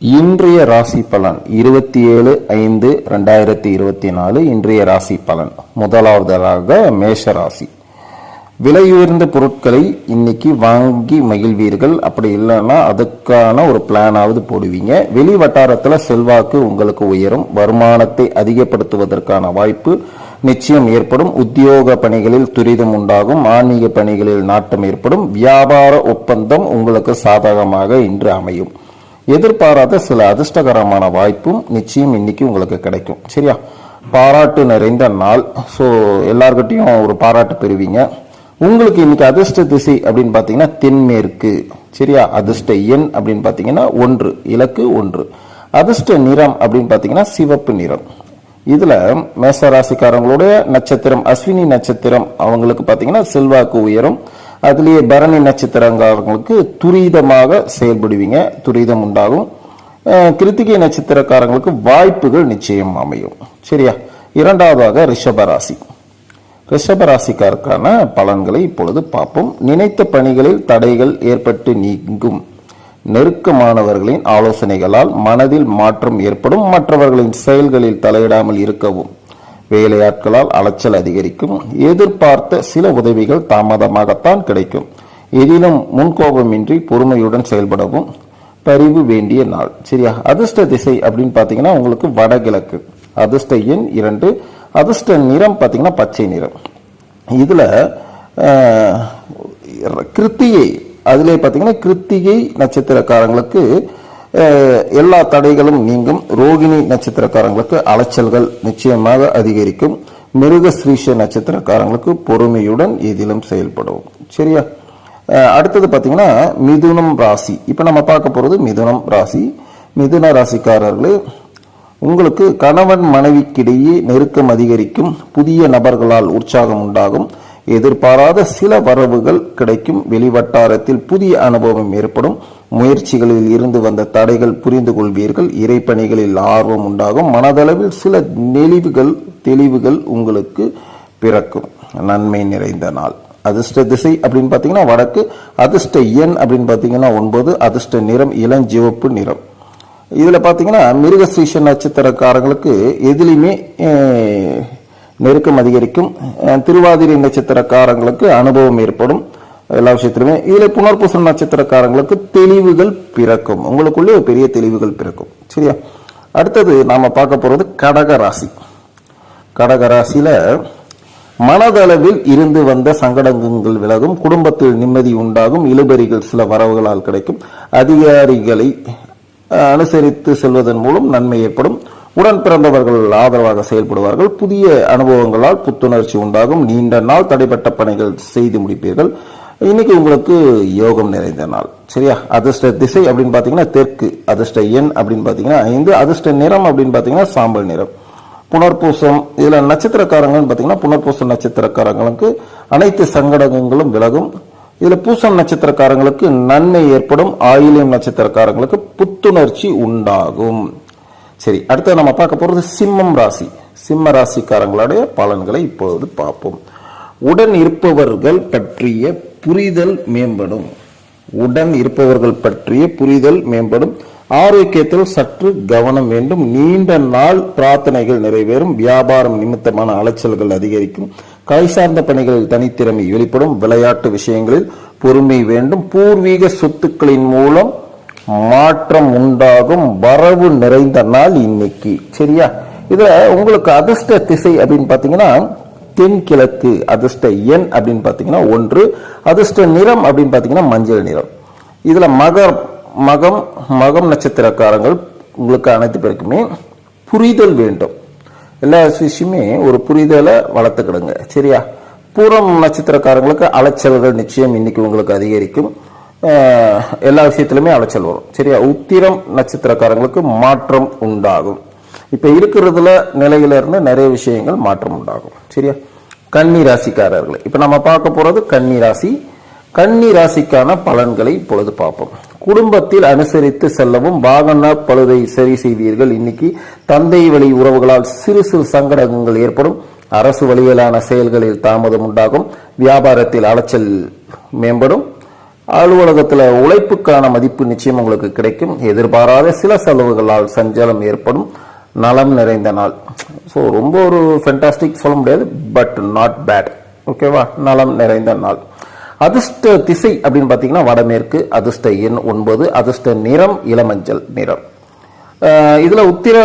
இன்றைய ராசி பலன் இருபத்தி ஏழு ஐந்து ரெண்டாயிரத்தி இருபத்தி நாலு இன்றைய ராசி பலன். முதலாவதாக மேஷ ராசி விலையுயர்ந்த பொருட்களை இன்னைக்கு வாங்கி மகிழ்வீர்கள். அப்படி இல்லைன்னா அதுக்கான ஒரு பிளானாவது போடுவீங்க. வெளி வட்டாரத்தில் செல்வாக்கு உங்களுக்கு உயரும். வருமானத்தை அதிகப்படுத்துவதற்கான வாய்ப்பு நிச்சயம் ஏற்படும். உத்தியோக பணிகளில் துரிதம் உண்டாகும். ஆன்மீக பணிகளில் நாட்டம் ஏற்படும். வியாபார ஒப்பந்தம் உங்களுக்கு சாதகமாக இன்று அமையும். எதிர்பாராத சில அதிர்ஷ்டகரமான வாய்ப்பும் நிச்சயம் இன்னைக்கு உங்களுக்கு கிடைக்கும். சரியா? பாராட்டு நிறைந்த நாள். ஸோ எல்லார்கிட்டையும் ஒரு பாராட்டு பெறுவீங்க. உங்களுக்கு இன்னைக்கு அதிர்ஷ்ட திசை அப்படின்னு பார்த்தீங்கன்னா தென்மேற்கு. சரியா? அதிர்ஷ்ட எண் அப்படின்னு பார்த்தீங்கன்னா ஒன்று. இலக்கு ஒன்று. அதிர்ஷ்ட நிறம் அப்படின்னு பார்த்தீங்கன்னா சிவப்பு நிறம். இதில் மேச ராசிக்காரங்களுடைய நட்சத்திரம் அஸ்வினி நட்சத்திரம் அவங்களுக்கு பார்த்தீங்கன்னா செல்வாக்கு உயரும். அதுலேயே பரணி நட்சத்திரக்காரங்களுக்கு துரிதமாக செயல்படுவீங்க துரிதம் உண்டாகும். கிருத்திகை நட்சத்திரக்காரங்களுக்கு வாய்ப்புகள் நிச்சயம் அமையும். சரியா? இரண்டாவதாக ரிஷபராசி ரிஷபராசிக்காருக்கான பலன்களை இப்பொழுது பார்ப்போம். நினைத்த பணிகளில் தடைகள் ஏற்பட்டு நீங்கும். நெருக்கமானவர்களின் ஆலோசனைகளால் மனதில் மாற்றம் ஏற்படும். மற்றவர்களின் செயல்களில் தலையிடாமல் இருக்கவும். வேலையாட்களால் அலைச்சல் அதிகரிக்கும். எதிர்பார்த்த சில உதவிகள் தாமதமாகத்தான் கிடைக்கும். எதிலும் முன்கோபமின்றி பொறுமையுடன் செயல்படவும் பரிவு வேண்டிய நாள். சரியா? அதிர்ஷ்ட திசை அப்படின்னு பார்த்தீங்கன்னா உங்களுக்கு வடகிழக்கு. அதிர்ஷ்ட எண் இரண்டு. அதிர்ஷ்ட நிறம் பார்த்தீங்கன்னா பச்சை நிறம். இதுல அஹ், கிருத்திகை. அதிலே பார்த்தீங்கன்னா கிருத்திகை நட்சத்திரக்காரங்களுக்கு எல்லா தடைகளும் நீங்கும். ரோகிணி நட்சத்திரக்காரங்களுக்கு அலைச்சல்கள் நிச்சயமாக அதிகரிக்கும். மிருக ஸ்ரீஷ நட்சத்திரக்காரங்களுக்கு பொறுமையுடன் எதிலும் செயல்படும். சரியா? அடுத்தது பார்த்தீங்கன்னா மிதுனம் ராசி. இப்போ நம்ம பார்க்க போகிறது மிதுனம் ராசி. மிதுன ராசிக்காரர்களே உங்களுக்கு கணவன் மனைவிக்கிடையே நெருக்கம் அதிகரிக்கும். புதிய நபர்களால் உற்சாகம் உண்டாகும். எதிர்பாராத சில வரவுகள் கிடைக்கும். வெளிவட்டாரத்தில் புதிய அனுபவம் ஏற்படும். முயற்சிகளில் இருந்து வந்த தடைகள் புரிந்து கொள்வீர்கள். இறைப்பணிகளில் ஆர்வம் உண்டாகும். மனதளவில் சில நெளிவுகள் தெளிவுகள் உங்களுக்கு பிறக்கும். நன்மை நிறைந்த நாள். அதிர்ஷ்ட திசை அப்படின்னு பார்த்தீங்கன்னா வடக்கு. அதிர்ஷ்ட எண் அப்படின்னு பார்த்தீங்கன்னா ஒன்பது. அதிர்ஷ்ட நிறம் இளஞ்சிவப்பு நிறம். இதில் பார்த்தீங்கன்னா மிருகஸ்ரீஷ நட்சத்திரக்காரங்களுக்கு எதுலேயுமே நெருக்கம் அதிகரிக்கும். திருவாதிரை நட்சத்திரக்காரங்களுக்கு அனுபவம் ஏற்படும். எல்லா விஷயத்திலுமே இதில் புனர்பூசம் நட்சத்திரக்காரங்களுக்கு தெளிவுகள் பிறக்கும். உங்களுக்குள்ளே பெரிய தெளிவுகள் பிறக்கும். சரியா? அடுத்தது நாம் பார்க்க போகிறது கடக ராசி. கடக ராசியில் மனதளவில் இருந்து வந்த சங்கடங்கள் விலகும். குடும்பத்தில் நிம்மதி உண்டாகும். இழுபறிகள் சில வரவுகளால் கிடைக்கும். அதிகாரிகளை அனுசரித்து செல்வதன் மூலம் நன்மை ஏற்படும். உடன் பிறந்தவர்கள் ஆதரவாக செயல்படுவார்கள். புதிய அனுபவங்களால் புத்துணர்ச்சி உண்டாகும். நீண்ட நாள் தடைப்பட்ட பணிகள் செய்து முடிப்பீர்கள். இன்னைக்கு உங்களுக்கு யோகம் நிறைந்த நாள். சரியா? அதிர்ஷ்ட திசை அப்படின்னு பார்த்தீங்கன்னா தெற்கு அதிர்ஷ்ட எண் அப்படின்னு பார்த்தீங்கன்னா ஐந்து அதிர்ஷ்ட நிறம் அப்படின்னு பார்த்தீங்கன்னா சாம்பல் நிறம். புனர்பூசம் இதில் நட்சத்திரக்காரங்கள்னு பார்த்தீங்கன்னா புனர்பூசம் நட்சத்திரக்காரங்களுக்கு அனைத்து சங்கடங்களும் விலகும். இதில் பூசம் நட்சத்திரக்காரங்களுக்கு நன்மை ஏற்படும். ஆயிலியம் நட்சத்திரக்காரங்களுக்கு புத்துணர்ச்சி உண்டாகும். சரி அடுத்து நம்ம பார்க்க போகிறது சிம்மம் ராசி. சிம்ம ராசிக்காரங்களுடைய பலன்களை இப்பொழுது பார்ப்போம். உடன் இருப்பவர்கள் பற்றிய புரிதல் மேம்படும். உடன் இருப்பவர்கள் பற்றிய புரிதல் மேம்படும். ஆரோக்கியத்தில் சற்று கவனம் வேண்டும். நீண்ட நாள் பிரார்த்தனைகள் நிறைவேறும். வியாபாரம் நிமித்தமான அலைச்சல்கள் அதிகரிக்கும். கலை சார்ந்த பணிகளில் தனித்திறமை வெளிப்படும். விளையாட்டு விஷயங்களில் பொறுமை வேண்டும். பூர்வீக சொத்துக்களின் மூலம் மாற்றம் உண்டாகும் வரவு நிறைந்த நாள் இன்னைக்கு. சரியா? இதுல உங்களுக்கு அதிர்ஷ்ட திசை அப்படின்னு பாத்தீங்கன்னா தென்கிழக்கு அதிர்ஷ்ட எண் அப்படின்னு பாத்தீங்கன்னா ஒன்று அதிர்ஷ்ட நிறம் அப்படின்னு பாத்தீங்கன்னா மஞ்சள் நிறம். இதுல மகர் மகம் மகம் நட்சத்திரக்காரங்கள் உங்களுக்கு அனைத்து பேருக்குமே புரிதல் வேண்டும். எல்லா விஷயமே ஒரு புரிதலை வளர்த்துக்கிடுங்க. சரியா? பூரம் நட்சத்திரக்காரங்களுக்கு அலைச்சல்கள் நிச்சயம் இன்னைக்கு உங்களுக்கு அதிகரிக்கும். எல்லா விஷயத்திலுமே அலைச்சல் வரும் சரியா? உத்திரம் நட்சத்திரக்காரங்களுக்கு மாற்றம் உண்டாகும். இப்போ இருக்கிறதுல நிலையிலிருந்து நிறைய விஷயங்கள் மாற்றம் உண்டாகும். சரியா? கன்னி ராசிக்காரர்கள் இப்போ நம்ம பார்க்க போகிறது கன்னி ராசி கன்னி ராசிக்கான பலன்களை இப்பொழுது பார்ப்போம். குடும்பத்தில் அனுசரித்து செல்லவும் வாகன பழுதை சரி செய்வீர்கள். இன்னைக்கு தந்தை வழி உறவுகளால் சிறு சிறு சங்கடங்கள் ஏற்படும். அரசு வழியிலான செயல்களில் தாமதம் உண்டாகும். வியாபாரத்தில் அலைச்சல் மேம்படும். அலுவலகத்தில் உழைப்புக்கான மதிப்பு நிச்சயம் உங்களுக்கு கிடைக்கும். எதிர்பாராத சில செலவுகளால் சஞ்சலம் ஏற்படும். நலம் நிறைந்த நாள். ஸோ ரொம்ப ஒரு ஃபென்டாஸ்டிக் சொல்ல முடியாது பட் நாட் பேட் ஓகேவா நலம் நிறைந்த நாள். அதிர்ஷ்ட திசை அப்படின்னு பார்த்தீங்கன்னா வடமேற்கு அதிர்ஷ்ட எண் ஒன்பது அதிர்ஷ்ட நிறம் இளமஞ்சள் நிறம். இதில் உத்திர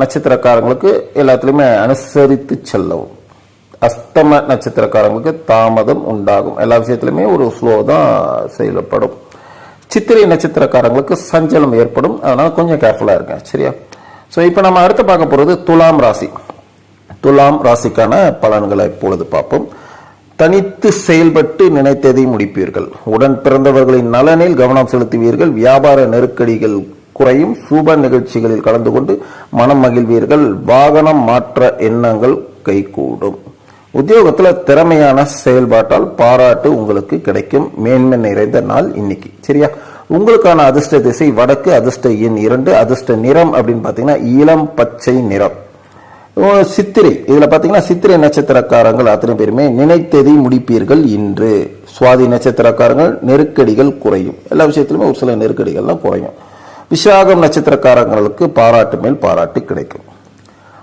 நட்சத்திரக்காரங்களுக்கு எல்லாத்துலேயுமே அனுசரித்து செல்லவும். அஸ்தம நட்சத்திரக்காரங்களுக்கு தாமதம் உண்டாகும். எல்லா விஷயத்திலுமே ஒரு ஸ்லோ தான் செயல்படும். சித்திரை நட்சத்திரக்காரங்களுக்கு சஞ்சலம் ஏற்படும். அதனால் கொஞ்சம் கேர்ஃபுல்லாக இருங்க. சரியா? ஸோ இப்போ நம்ம அடுத்து பார்க்க போகிறது துலாம் ராசி. துலாம் ராசிக்கான பலன்களை இப்பொழுது பார்ப்போம். தனித்து செயல்பட்டு நினைத்ததை முடிப்பீர்கள். உடன் பிறந்தவர்களின் நலனில் கவனம் செலுத்துவீர்கள். வியாபார நெருக்கடிகள் குறையும். சுப நிகழ்ச்சிகளில் கலந்து கொண்டு மனம் மகிழ்வீர்கள். வாகனம் மாற்ற எண்ணங்கள் கைகூடும். உத்தியோகத்தில் திறமையான செயல்பாட்டால் பாராட்டு உங்களுக்கு கிடைக்கும். மேன்மை நிறைந்த நாள் இன்னைக்கு. சரியா? உங்களுக்கான அதிர்ஷ்ட திசை வடக்கு அதிர்ஷ்ட எண் இரண்டு அதிர்ஷ்ட நிறம் அப்படின்னு பார்த்தீங்கன்னா இளம் பச்சை நிறம். சித்திரை. இதில் பார்த்தீங்கன்னா சித்திரை நட்சத்திரக்காரங்கள் அத்தனை பேருமே நினைத்ததை முடிப்பீர்கள் இன்று. சுவாதி நட்சத்திரக்காரங்கள் நெருக்கடிகள் குறையும். எல்லா விஷயத்திலுமே ஒரு சில நெருக்கடிகள்லாம் குறையும். விசாகம் நட்சத்திரக்காரங்களுக்கு பாராட்டு மேல் பாராட்டு கிடைக்கும்.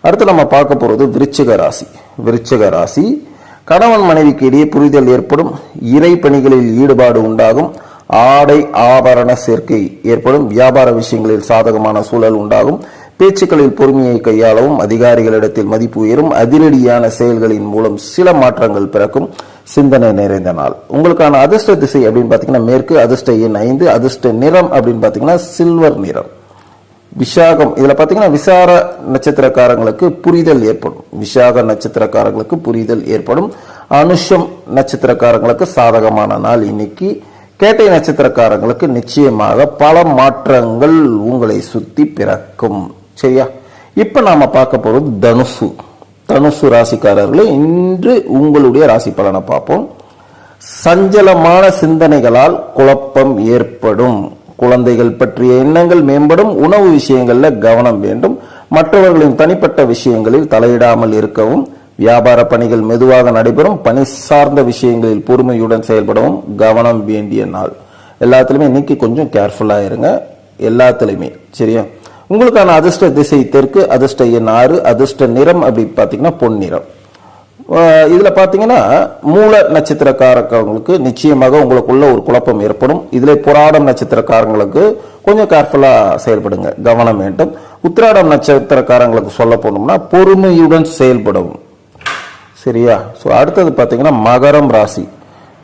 அடுத்து நம்ம பார்க்க போகிறது விருச்சிக ராசி. விருச்சக ராசி. கணவன் மனைவிக்கு இடையே புரிதல் ஏற்படும். இறை பணிகளில் ஈடுபாடு உண்டாகும். ஆடை ஆபரண சேர்க்கை ஏற்படும். வியாபார விஷயங்களில் சாதகமான சூழல் உண்டாகும். பேச்சுக்களில் பொறுமையை கையாளவும் அதிகாரிகளிடத்தில் மதிப்பு உயரும். அதிரடியான செயல்களின் மூலம் சில மாற்றங்கள் பிறக்கும். சிந்தனை நிறைந்த நாள். உங்களுக்கான அதிர்ஷ்ட திசை அப்படின்னு பார்த்தீங்கன்னா மேற்கு அதிர்ஷ்ட எண் ஐந்து அதிர்ஷ்ட நிறம் அப்படின்னு பார்த்தீங்கன்னா சில்வர் நிறம். விஷாகம் இதில் பார்த்தீங்கன்னா விசார நட்சத்திரக்காரங்களுக்கு புரிதல் ஏற்படும். விசாக நட்சத்திரக்காரங்களுக்கு புரிதல் ஏற்படும். அனுஷம் நட்சத்திரக்காரங்களுக்கு சாதகமான நாள் இன்னைக்கு. கேட்டை நட்சத்திரக்காரங்களுக்கு நிச்சயமாக பல மாற்றங்கள் உங்களை சுற்றி பிறக்கும். சரியா? இப்போ நாம் பார்க்க போகிறது தனுசு. தனுசு ராசிக்காரர்களே இன்று உங்களுடைய ராசி பலனை பார்ப்போம். சஞ்சலமான சிந்தனைகளால் குழப்பம் ஏற்படும். குழந்தைகள் பற்றிய எண்ணங்கள் மேம்படும் உணவு விஷயங்களில் கவனம் வேண்டும். மற்றவர்களின் தனிப்பட்ட விஷயங்களில் தலையிடாமல் இருக்கவும் வியாபார பணிகள் மெதுவாக நடைபெறும் பணி சார்ந்த விஷயங்களில் பொறுமையுடன் செயல்படவும் கவனம் வேண்டிய நாள். எல்லாத்துலேயுமே இன்னைக்கு கொஞ்சம் கேர்ஃபுல்லாக இருங்க. எல்லாத்துலேயுமே சரியா? உங்களுக்கான அதிர்ஷ்ட திசை தெற்கு அதிர்ஷ்ட எண் ஆறு அதிர்ஷ்ட நிறம் அப்படி பார்த்தீங்கன்னா பொன்னிறம். இதில் பார்த்தீங்கன்னா மூல நட்சத்திரக்காரங்களுக்கு நிச்சயமாக உங்களுக்குள்ள ஒரு குழப்பம் ஏற்படும். இதில் புராடம் நட்சத்திரக்காரங்களுக்கு கொஞ்சம் கேர்ஃபுல்லாக செயல்படுங்க. கவனம் வேண்டும். உத்திராடம் நட்சத்திரக்காரங்களுக்கு சொல்ல போனோம்னா பொறுமையுடன் செயல்படவும். சரியா? ஸோ அடுத்தது பார்த்தீங்கன்னா மகரம் ராசி.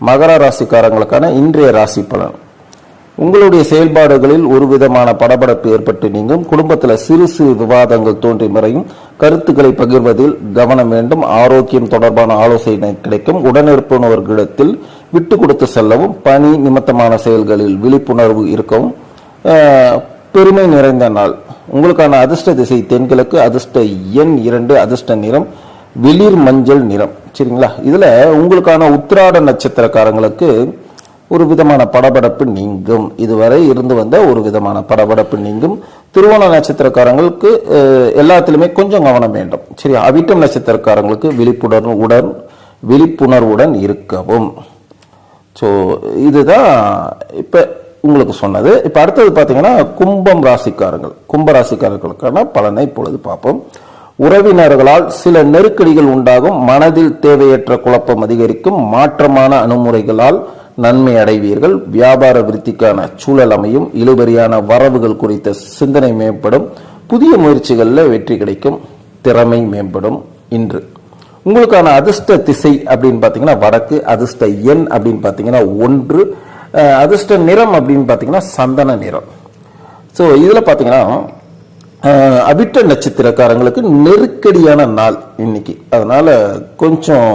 மகர ராசிக்காரங்களுக்கான இன்றைய ராசி பலன். உங்களுடைய செயல்பாடுகளில் ஒரு விதமான படபடப்பு ஏற்பட்டு நீங்கும். குடும்பத்தில் சிறு சிறு விவாதங்கள் தோன்றி மறையும். கருத்துக்களை பகிர்வதில் கவனம் வேண்டும். ஆரோக்கியம் தொடர்பான ஆலோசனை கிடைக்கும். உடனிருப்பவர்களிடத்தில் விட்டு கொடுத்து செல்லவும். பணி நிமித்தமான செயல்களில் விழிப்புணர்வு இருக்கவும். பெருமை நிறைந்த நாள். உங்களுக்கான அதிர்ஷ்ட திசை தென்கிழக்கு அதிர்ஷ்ட எண் இரண்டு அதிர்ஷ்ட நிறம் வெளிர் மஞ்சள் நிறம். சரிங்களா? இதில் உங்களுக்கான உத்திராட நட்சத்திரக்காரங்களுக்கு ஒரு விதமான படபடப்பு நீங்கும். இதுவரை இருந்து வந்த ஒரு விதமான படபடப்பு நீங்கும். திருவோண நட்சத்திரக்காரங்களுக்கு எல்லாத்திலுமே கொஞ்சம் கவனம் வேண்டும். சரி அவிட்டம் நட்சத்திரக்காரங்களுக்கு விழிப்புணர்வு உடன் விழிப்புணர்வுடன் இருக்கவும். ஸோ இதுதான் இப்போ உங்களுக்கு சொன்னது. இப்போ அடுத்தது பார்த்தீங்கன்னா கும்பம் ராசிக்காரங்கள் கும்ப ராசிக்காரர்களுக்கான பலனை இப்பொழுது பார்ப்போம். உறவினர்களால் சில நெருக்கடிகள் உண்டாகும். மனதில் தேவையற்ற குழப்பம் அதிகரிக்கும். மாற்றமான அணுமுறைகளால் நன்மை அடைவீர்கள். வியாபார விருத்திக்கான சூழல் அமையும். இழுபறியான வரவுகள் குறித்த சிந்தனை மேம்படும். புதிய முயற்சிகளில் வெற்றி கிடைக்கும். திறமை மேம்படும். இன்று. உங்களுக்கான அதிர்ஷ்ட திசை அப்படின்னு பார்த்தீங்கன்னா வடக்கு அதிர்ஷ்ட எண் அப்படின்னு பார்த்தீங்கன்னா ஒன்று அதிர்ஷ்ட நிறம் அப்படின்னு பார்த்தீங்கன்னா சந்தன நிறம். ஸோ இதில் பார்த்தீங்கன்னா அபிட்ட நட்சத்திரக்காரங்களுக்கு நெருக்கடியான நாள் இன்னைக்கு. அதனால் கொஞ்சம்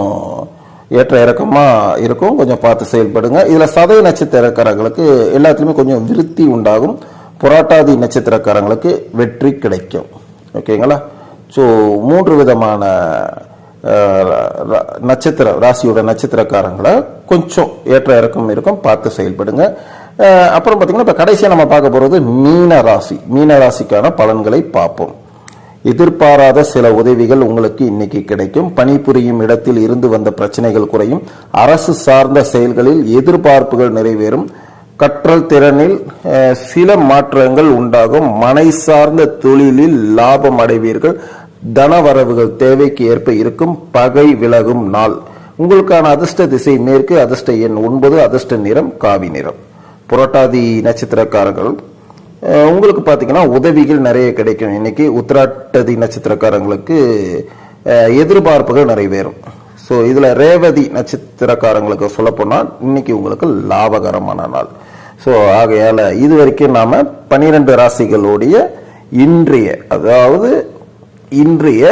ஏற்ற இறக்கமாக இருக்கும். கொஞ்சம் பார்த்து செயல்படுங்க. இதில் சதய நட்சத்திரக்காரங்களுக்கு எல்லாத்துலேயுமே கொஞ்சம் விருத்தி உண்டாகும். புராட்டாதி நட்சத்திரக்காரங்களுக்கு வெற்றி கிடைக்கும். ஓகேங்களா? ஸோ மூன்று விதமான நட்சத்திர ராசியோட நட்சத்திரக்காரங்களை கொஞ்சம் ஏற்ற இறக்கம் இருக்கும். பார்த்து செயல்படுங்க. அப்புறம் பார்த்தீங்கன்னா இப்போ கடைசியாக நம்ம பார்க்க போகிறது மீன ராசி. மீன ராசிக்கான பலன்களை பார்ப்போம். எதிர்பாராத சில உதவிகள் உங்களுக்கு இன்னைக்கு கிடைக்கும். பணிபுரியும் இடத்தில் இருந்து வந்த பிரச்சனைகள் குறையும். அரசு சார்ந்த செயல்களில் எதிர்பார்ப்புகள் நிறைவேறும். கற்றல் திறனில் சில மாற்றங்கள் உண்டாகும். மனை சார்ந்த தொழிலில் லாபம் அடைவீர்கள். தனவரவுகள் தேவைக்கு ஏற்ப இருக்கும். பகை விலகும் நாள். உங்களுக்கான அதிர்ஷ்ட திசை மேற்கு அதிர்ஷ்ட எண் ஒன்பது அதிர்ஷ்ட நிறம் காவி நிறம். புரட்டாதி நட்சத்திரக்காரர்கள் உங்களுக்கு பார்த்தீங்கன்னா உதவிகள் நிறைய கிடைக்கும். இன்னைக்கு உத்திராட்டதி நட்சத்திரக்காரங்களுக்கு எதிர்பார்ப்புகள் நிறைவேறும். ஸோ இதில் ரேவதி நட்சத்திரக்காரங்களுக்கு சொல்லப்போனால் இன்னைக்கு உங்களுக்கு லாபகரமான நாள். ஸோ ஆகையால் இது வரைக்கும் நாம் பன்னிரெண்டு ராசிகளுடைய இன்றைய அதாவது இன்றைய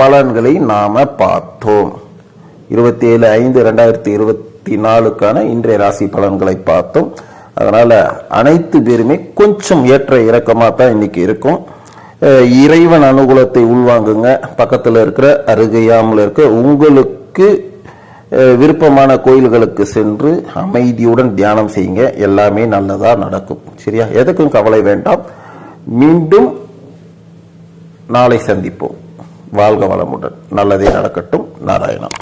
பலன்களை நாம் பார்த்தோம். இருபத்தி ஏழு ஐந்து ரெண்டாயிரத்தி இருபத்தி நாலுக்கான இன்றைய ராசி பலன்களை பார்த்தோம். அதனால் அனைத்து பேருமே கொஞ்சம் ஏற்ற இறக்கமாக தான் இன்னைக்கு இருக்கும். இறைவன் அனுகூலத்தை உள்வாங்குங்க. பக்கத்தில் இருக்கிற அருகையாமல் இருக்க உங்களுக்கு விருப்பமான கோயில்களுக்கு சென்று அமைதியுடன் தியானம் செய்யுங்க. எல்லாமே நல்லதாக நடக்கும். சரியா? எதுக்கும் கவலை வேண்டாம். மீண்டும் நாளை சந்திப்போம். வாழ்க வளமுடன். நல்லதே நடக்கட்டும். நாராயணம்